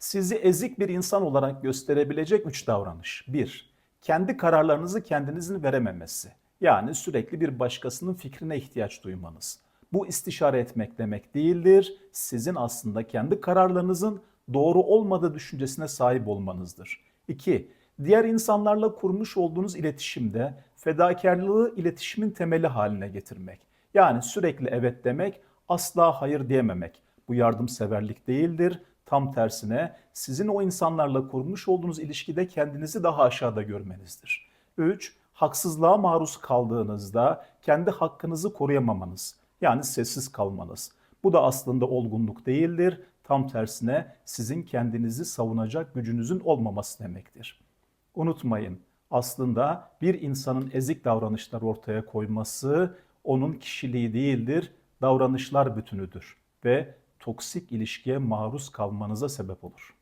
Sizi ezik bir insan olarak gösterebilecek üç davranış. 1. Kendi kararlarınızı kendinizin verememesi. Yani sürekli bir başkasının fikrine ihtiyaç duymanız. Bu istişare etmek demek değildir. Sizin aslında kendi kararlarınızın doğru olmadığı düşüncesine sahip olmanızdır. 2. Diğer insanlarla kurmuş olduğunuz iletişimde fedakarlığı iletişimin temeli haline getirmek. Yani sürekli evet demek, asla hayır diyememek. Bu yardımseverlik değildir. Tam tersine sizin o insanlarla kurmuş olduğunuz ilişkide kendinizi daha aşağıda görmenizdir. 3. Haksızlığa maruz kaldığınızda kendi hakkınızı koruyamamanız. Yani sessiz kalmanız. Bu da aslında olgunluk değildir. Tam tersine sizin kendinizi savunacak gücünüzün olmaması demektir. Unutmayın, aslında bir insanın ezik davranışlar ortaya koyması onun kişiliği değildir, davranışlar bütünüdür ve toksik ilişkiye maruz kalmanıza sebep olur.